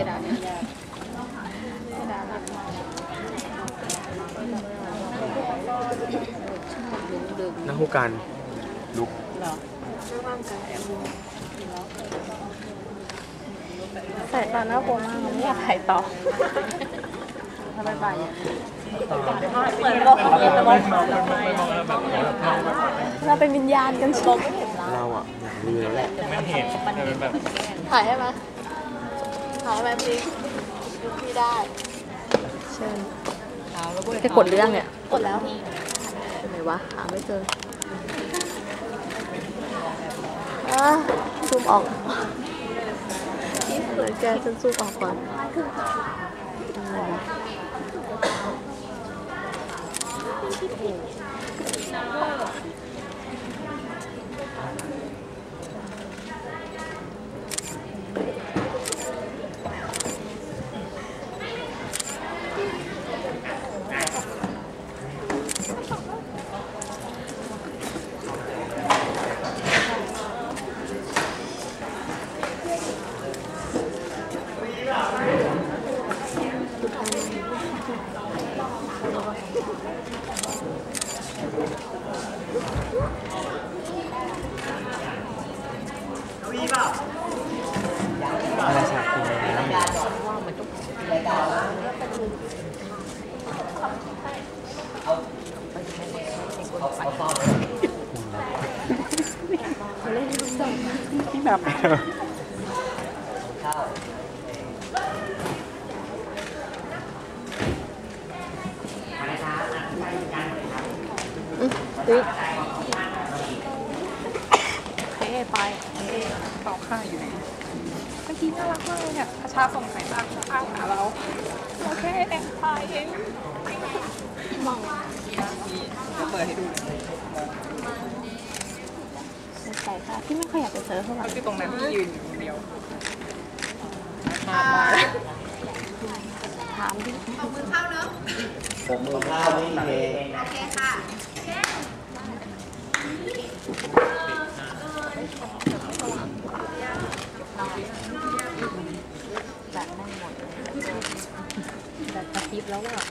ระดาษเนี่ยกระดาษหลักนักผู้การลุกใส่ตอนหน้าโคมากไม่อยากถ่ายต่อทำไมบ่ายเนี่ยเหมือนเราเราเป็นวิญญาณกันชมเราอะอยากลือแล้วแหละไม่เห็นแต่เป็นแบบถ่ายให้ไหม ถ่ายให้ไหมพี่พี่ได้ เชิญจะกดเรื่องเนี่ย กดแล้วเป็นไหนวะ หาไม่เจออะซูมออกนี่เปิดแกฉันซูมออกก่อนอะไรวะ อะไรฉากคุณนะ ที่แบบติ๊กเฮ้ไปต่อค่าอยู่ไหนเมื่อกี้น่ารักมากเลยเนี่ยพระชาส่งสายตาข้างหาเรา โอเคแอบถ่ายเองมองจะเปิดให้ดูใส่ค่ะพี่ไม่ค่อยอยากไปเจอเท่าไหร่เขาคือตรงนั้นที่ยืนอยู่คนเดียวถามดิผมมือข้าวไม่มีเพลงแบบแม่งหมดเลย แบบกระพริบแล้วอะ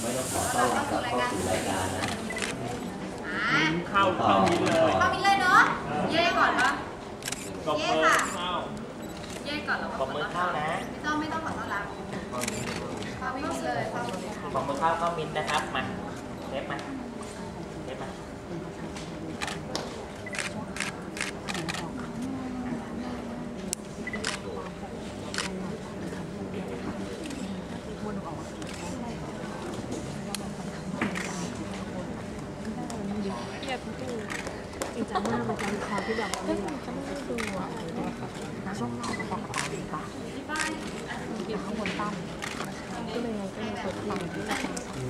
ไม่ต้องขอต้อนรับกลับเข้าสู่รายการนะเข้าเข้ามินเลย เข้ามินเลยเนาะ เย่ก่อนปะตบมือเข้าเย่ก่อนแล้วก็ขอมือเข้านะ ไม่ต้องไม่ต้องขอต้อนรับเข้ามินเลยเข้ามินเลยขอมือเข้าเข้ามินนะครับ มาเล็บมาเล็บมา อีจ้าหน้ามันจะมีคอที่แบบว่าไม่อยากจะไม่ดูอะนะ ช่วงหน้ามันบอกกับตาดีป่ะอยู่ข้างบนตั้มก็เลยก็เลยเปิดฟังที่เราฟังสองเ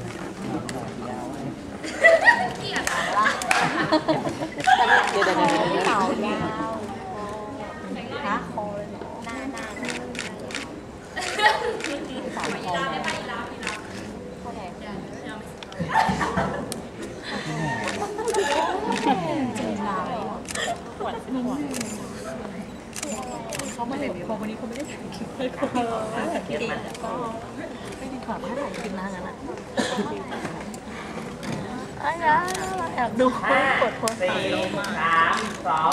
ดี๋ยวเดี๋ยวเดี๋ยวเต่ายาวนะคอเลยหน้าหน้าสาคอข้อ ไม่เห็นพอวันนี้เขาไม่ได้ถ่ายคลิปเลยเขาถ่ายคลิปมาก็ไม่ได้ขอถ้าถ่ายคลิปนะงั้นอะไอ้นะแอบดูกดโพสต์สี่สามสอง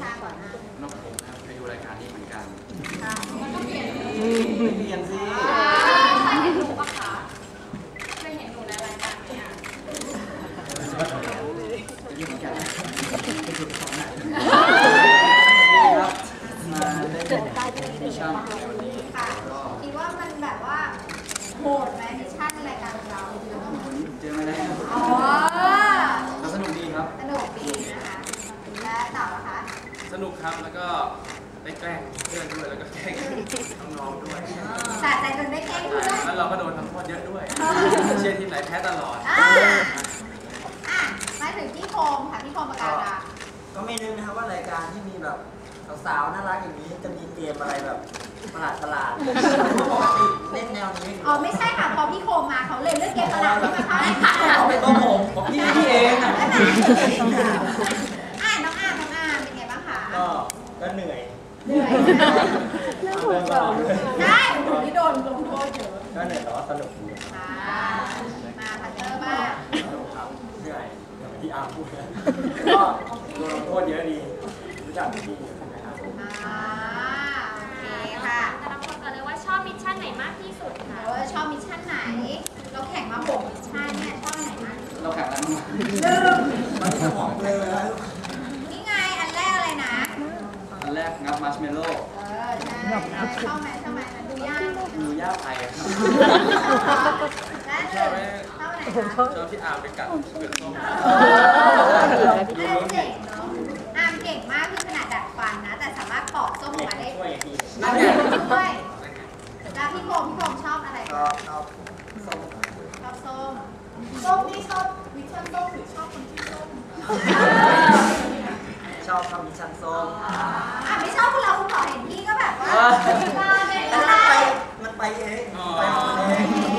ชาก่อนนะน้องผมครับเคยดูรายการนี้เหมือนกันค่ะมันก็เปลี่ยน ไม่เปลี่ยนสิ เคยเห็นหนูปะคะเคยเห็นหนูในรายการไหมอะ ยิ่งเหมือนกันไปดูของไหนครับมาเล่นมิชชั่น ค่ะคิดว่ามันแบบว่าโหดไหมมิชชั่นในรายการของเรา เจอมาแล้ว อ๋อ ก็สนุกดีครับ สนุกดีนะคะและต่อละคะ สนุกครับแล้วก็ได้แกล้งเพื่อนด้วยแล้วก็แกล้งน้องๆด้วยสะใจจนได้แกล้งเพื่อนแล้วเราก็โดนทำโทษเยอะด้วยเชียร์ทีมไหนแพ้ตลอดอ่าอะมาถึงพี่โคมค่ะพี่โคมประกาศค่ะก็ไม่นึกนะครับว่ารายการที่มีแบบสาวๆน่ารักอย่างนี้จะมีเกมอะไรแบบประหลาดประหลาดๆปกติเล่นแนวนี้อ๋อไม่ใช่ค่ะพอพี่โคมมาเขาเลยเลือกเกมประหลาดเข้ามาให้ค่ะเขาเป็นตัวผมผมพี่พี่เองอะอะน้องอามน้องอามเป็นไงบ้างคะ ก็ก็เหนื่อย เหนื่อย เรื่องถูกสอน ได้หนูนี่โดนลงโทษเยอะ ก็เหนื่อยแต่ว่า สนุกดีค่ะมาพัตเตอร์บ้างสนุกครับเหนื่อยอย่างที่อาร์พูดนะก็โดนโทษเยอะดีรู้จักพี่อยู่ใช่ไหมครับอ่าโอเคค่ะแต่ละคนก่อนเลยว่าชอบมิชชั่นไหนมากที่สุดคะแล้วชอบมิชชั่นไหน เราแข่งมาหกมิชชั่นเนี่ยชอบไหนมากเราแข่งแล้วมั้งหนึ่งตอนนี้สมองเลยนะนี่ไงอันแรกอะไรนะ อันแรกงับมัชเมลโล่เออใช่ชอบไหมชอบไหมดูยาก ดูยากไปครับและหนึ่งชอบอันไหนคะชอบที่อาร์มไปกัดเปลือกส้มอันนั้นเจ๋งเนาะอามเก่งมากคือขนาดดัดฟันนะ แต่สามารถปอกส้มออกมาได้ช่วยอีกทีเอาเด็กด้วยแล้วพี่โคมพี่โคมชอบอะไรก็คะชอบส้มชอบส้มส้มนี่ชอบมิชชั่นส้มหรือชอบคนที่ส้มชอบชอบมิชชั่นส้มอะไม่ชอบคุณเราคุณขอเห็นพี่ก็แบบว่ามาเป็นแต่อะ ไรมันไปมันไปเองไปของมันเอ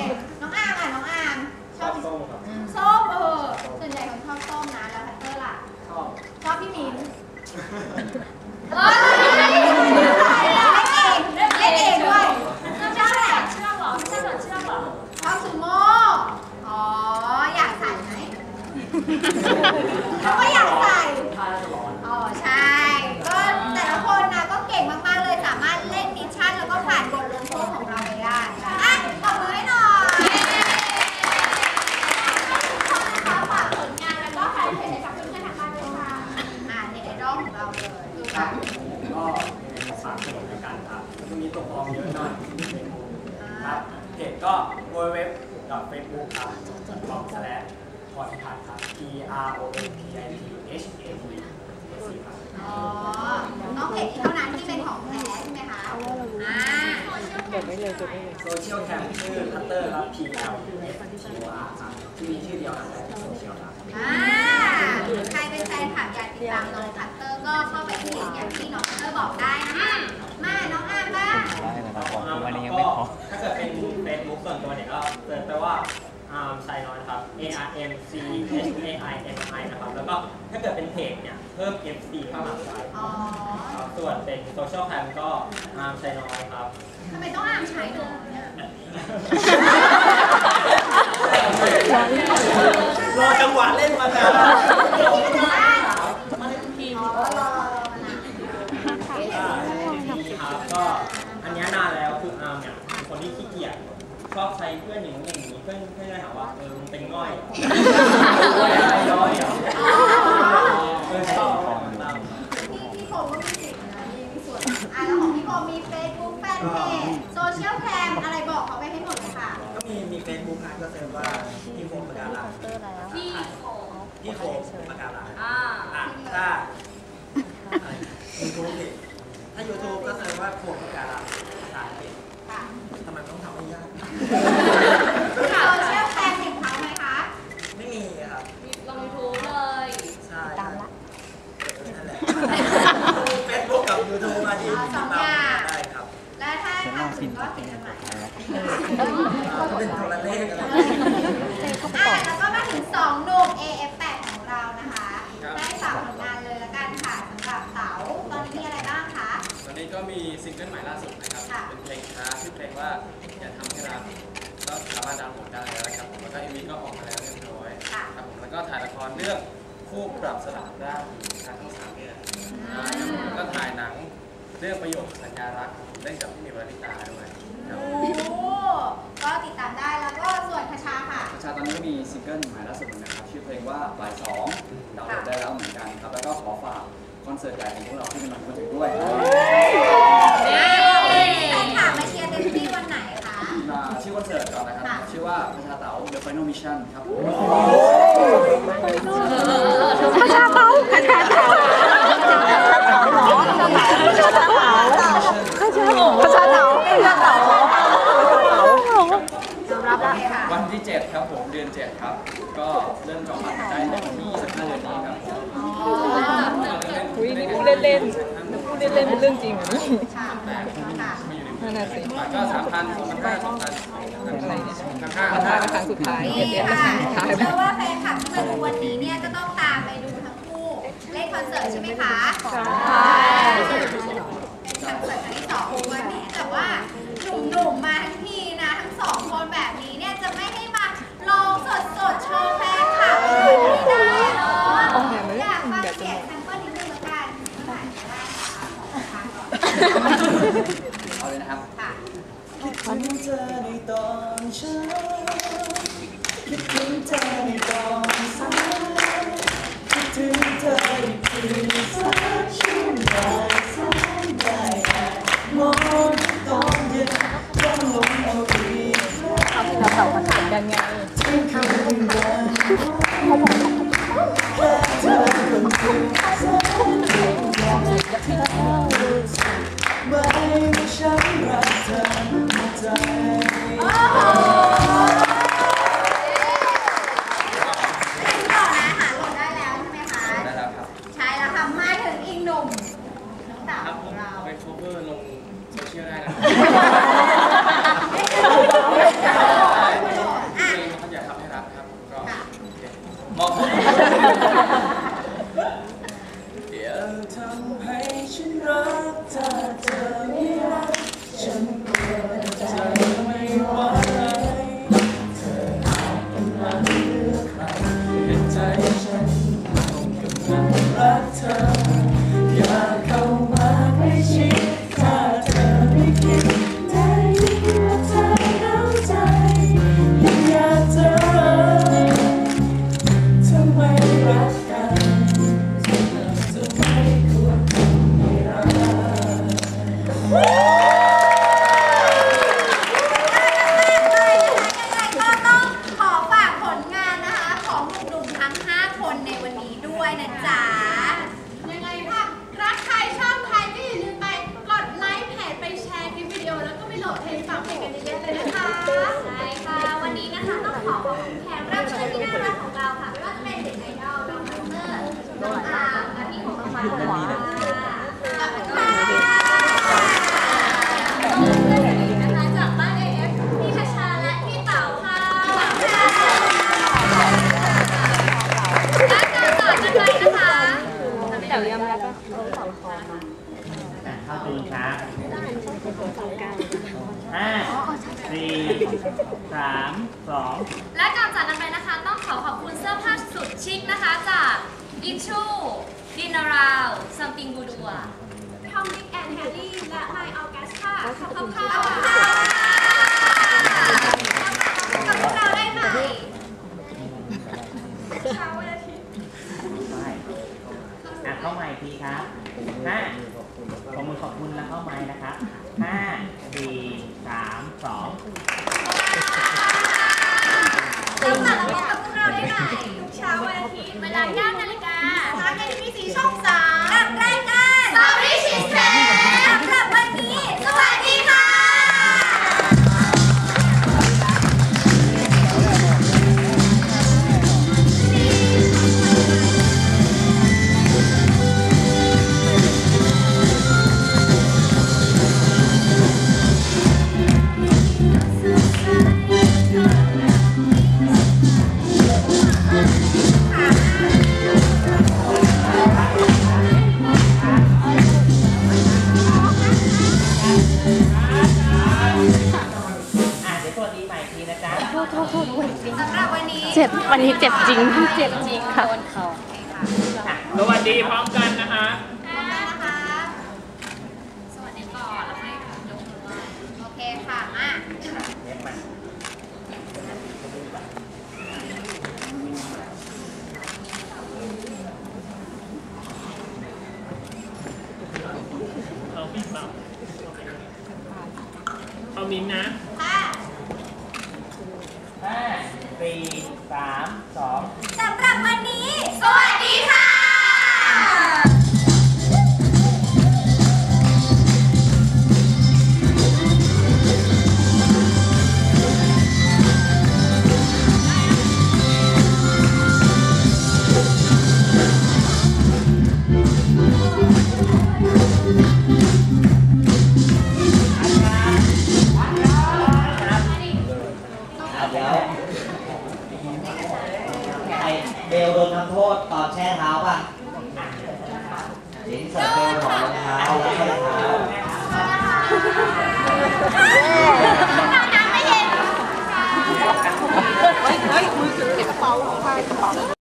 งน้องอามอะน้องอามชชออบบส้มครับส้มเออส่วนใหญ่คนชอบส้มนะแล้วพัตเตอร์ล่ะชอบชอบพี่มิ้นเออเล่นเองเล่นเองด้วยชอบอะไรเชื่อเหรอไม่ใช่เหรอเชื่อเหรอชอบซูโม่อ๋ออยากใส่ไหมเขาก็อยากใส่ ท่าน่าจะร้อน อ๋อใช่ ก็แต่ละคนนะก็เก่งมากๆเลยสามารถเล่นมิชชั่นแล้วก็ผ่านบทลงโทษของเราไปได้อะขอบมือให้หน่อยขอบคุณค่ะฝากผลงานแล้วก็แฟนเพจให้กับเพื่อนๆทางบ้านด้วยค่ะอ่าในไอดอลของเราเลยคือ ค แบ รับบ ก็ยังไงฝากสนุกในการครับช่วงนี้ตัวปลอมเยอะหน่อยครับเพจก็ www.facebook ครับ com slash พอดพัดครับ p r o n p i t h a t s ครับ อ๋อน้องเพจนี้เท่านั้นที่เป็นของแท้ใช่ไหมคะอ่า จดไว้เลยจดไว้เลย โซเชียลแคมชื่อพัตเตอร์ครับ P L U S T O R ครับที่มีชื่อเดียวนะครับในโซเชียลครับใครเป็นแฟนคลับอยากติดตามน้องพัตเตอร์ก็เข้าไปที่ลิงก์อย่างที่น้องพัตเตอร์บอกได้นะคะมาน้องอามบ้างได้นะครับขอวันนี้ยังไม่พอถ้าเกิดเป็นเฟซบุ๊กส่วนตัวเนี่ยก็เสิร์ชไปว่า อาร์มไซนอนครับ A R M C H A I N I นะครับ แล้วก็ถ้าเกิดเป็นเพจเนี่ย เพิ่ม F C เข้ามาใส่อ๋อครับส่วนเป็นโซเชียลแคมก็อาร์มไซนอนครับทำไมต้องอามใช้หนูเนี่ยรอจังหวะเล่นมานานที่มันจะได้มาในทีมอ๋อรอรอมานานดีครับก็อันเนี้ยนานแล้วคืออาร์มเนี่ยเป็นคนที่ขี้เกียจชอบใช้เพื่อนอย่างนี้อย่างนี้ เพื่อนเพื่อนเลยถามว่าเออมึงเป็นง่อยเหรอย้อยเหรอเออชอบตามพี่พี่โคมก็มีสิทธิ์นะมีมีส่วนอะแล้วของพี่โคมมีเฟซบุ๊กแฟนเพจโซเชียลแคมอะไรบอกเขาไปให้หมดเลยค่ะ ก็มีมีเฟซบุ๊กนะก็เซิร์ชว่าพี่โคมปากการังพี่โขพี่โคมปากการังอ่าอะถ้ายูทูบถ้ายูทูบก็เซิร์ชว่าโคมปากการังภาษาอังกฤษค่ะทำไมต้องทำให้ยาก โซเชียลแคมถึงเขาไหมคะ ไม่มีครับ ลงยูทูบเลย ใช่ตามละนั่นแหละเฟซบุ๊กกับยูทูบมาดีติดตามได้ครับ และถ้าทำถึงก็ถึงจดหมายก็เป็นโทรเลขอะไรอะแล้วก็มาถึง2หนุ่ม AF8 ของเรานะคะ ได้ฝากผลงานเลยละกันค่ะสำหรับเต๋าตอนนี้มีอะไรบ้างคะ ตอนนี้ก็มีซิงเกิลใหม่ล่าสุดนะครับ ค่ะ เป็นเพลงช้าชื่อเพลงว่าอย่าทำให้รักสามารถดาวน์โหลดได้แล้วนะครับผมแล้วก็เอ็มวีก็ออกมาแล้วเรียบร้อยครับผมแล้วก็ถ่ายละครเรื่องคู่ปรับสลับร่างทางทั้งสามเนี่ยนะครับผมแล้วก็ถ่ายหนังเรื่องประโยคสัญญารัก เล่นกับพี่หมิวลลิตาด้วยครับโอ้ก็ติดตามได้แล้วก็ส่วนคชาค่ะ ประชาตอนนี้ก็มีซิงเกิลใหม่ล่าสุดนะครับชื่อเพลงว่าบ่ายสองดาวน์โหลดได้แล้วเหมือนกันครับแล้วก็ขอฝากคอนเสิร์ตใหญ่ของพวกเราที่กำลังมาถึงด้วยแฟนคลับมาเชียร์เต็มที่วันไหนคะ มาชื่อคอนเสิร์ตก่อนนะครับชื่อว่าประชาเต๋า The Final Mission ครับผมพระชาเต๋าพระชาเต๋าพระชาเต๋าพระชาเต๋าพระชาเต๋าพระชาเต๋า วันที่ 7 ครับผมเดือน 7 ครับ ก็เริ่มจองบัตรได้ในวันที่25เดือนนี้ครับผมอุ้ยนี่พูดเล่นๆนี่พูดเล่นๆเป็นเรื่องจริงเหรอนี่ค่ะค่ะนั่นน่ะสิบัตรก็สามพันสองพันห้าสองพันอะไรเนี่ยพันห้ามาท่าเป็นครั้งสุดท้ายเอนี่เอฟเป็นคค่ะรั้งสุดท้ายเชื่อว่าแฟนคลับที่มาดูวันนี้เนี่ยก็ต้องตามไปดูทั้งคู่เล่นคอนเสิร์ตใช่ไหมคะใช่ แล้วเราสองคนถามกันไงเที่ยงคืนวันแค่เธอค สองและก่อนจากกันไปนะคะ ต้องขอขอบคุณเสื้อผ้าสุดชิคนะคะจากอิชูดินาราวซัมติงบูดัวทอมดิกแอนด์แฮร์รี่และไมออกัสค่ะขอบคุณค่ะขอบคุณค่ะขอบคุณเราได้ไหมเช้าวันอาทิตย์ไม่อะเข้าใหม่ทีครับห้าขอมือขอบคุณแล้วเข้าใหม่นะครับห้าสี่สามสอง เราฝากเราพบกับพวกเราได้ใหม่ทุกเช้าวันอาทิตย์เวลา9นาฬิกาทาง NBC ช่อง3 วันนี้เจ็บจริง เจ็บจริงค่ะ สวัสดีพ่อ